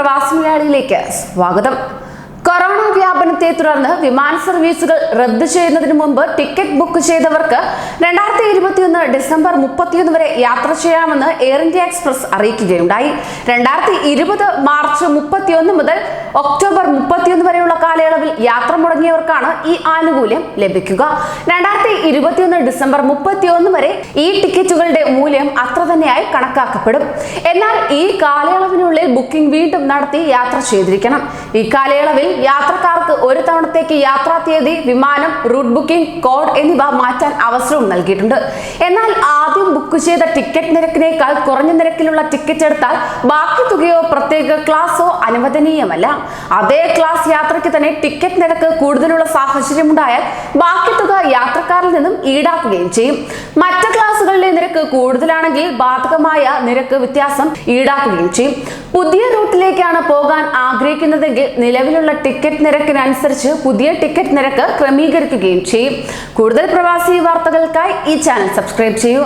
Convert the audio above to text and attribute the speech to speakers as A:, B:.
A: മലയാളിയിലേക്ക് സ്വാഗതം. കൊറോണ വ്യാപനത്തെ തുടർന്ന് വിമാന സർവീസുകൾ റദ്ദു ചെയ്യുന്നതിന് മുമ്പ് ടിക്കറ്റ് ബുക്ക് ചെയ്തവർക്ക് രണ്ടായിരത്തി ഇരുപത്തിയൊന്ന് ഡിസംബർ മുപ്പത്തിയൊന്ന് വരെ യാത്ര ചെയ്യാമെന്ന് എയർ ഇന്ത്യ എക്സ്പ്രസ് അറിയിക്കുകയുണ്ടായി. രണ്ടായിരത്തി ഇരുപത് മാർച്ച് മുപ്പത്തിയൊന്ന് മുതൽ ഒക്ടോബർ മുപ്പത്തിയൊന്ന് വരെയുള്ള കാലയളവിൽ യാത്ര മുടങ്ങിയവർക്കാണ് ഈ ആനുകൂല്യം ലഭിക്കുക. രണ്ടായിരത്തി ഇരുപത്തിയൊന്ന് ഡിസംബർ മുപ്പത്തിയൊന്ന് വരെ ഈ ടിക്കറ്റുകളുടെ മൂല്യം അത്ര തന്നെയായി കണക്കാക്കപ്പെടും. എന്നാൽ ഈ കാലയളവിനുള്ളിൽ ബുക്കിംഗ് വീണ്ടും നടത്തി യാത്ര ചെയ്തിരിക്കണം. ഈ കാലയളവിൽ യാത്രക്കാർക്ക് ഒരു തവണത്തേക്ക് യാത്രാ തീയതി വിമാനം റൂട്ട് ബുക്കിംഗ് കോഡ് എന്നിവ മാറ്റാൻ അവസരവും നൽകിയിട്ടുണ്ട്. എന്നാൽ ആദ്യം ബുക്ക് ചെയ്ത ടിക്കറ്റ് നിരക്കിനേക്കാൾ കുറഞ്ഞ നിരക്കിലുള്ള ടിക്കറ്റ് എടുത്താൽ ബാക്കി തുകയോ പ്രത്യേക ക്ലാസ്സോ അനുവദനീയമല്ല. അതേ ക്ലാസ് യാത്രയ്ക്ക് തന്നെ ടിക്കറ്റ് നിരക്ക് കൂടുതലുള്ള സാഹചര്യം ഉണ്ടായാൽ ബാക്കി തുക യാത്രക്കാരിൽ നിന്നും ഈടാക്കുകയും ചെയ്യും. മറ്റ് ക്ലാസുകളിലെ നിരക്ക് കൂടുതലാണെങ്കിൽ ബാധകമായ നിരക്ക് വ്യത്യാസം ഈടാക്കുകയും ചെയ്യും. പുതിയ റൂട്ടിലേക്കാണ് പോകാൻ ആഗ്രഹിക്കുന്നതെങ്കിൽ നിലവിലുള്ള ടിക്കറ്റ് നിരക്കിനനുസരിച്ച് പുതിയ ടിക്കറ്റ് നിരക്ക് ക്രമീകരിക്കുകയും ചെയ്യും. കൂടുതൽ പ്രവാസി വാർത്തകൾക്കായി ഈ ചാനൽ സബ്സ്ക്രൈബ് ചെയ്യൂ.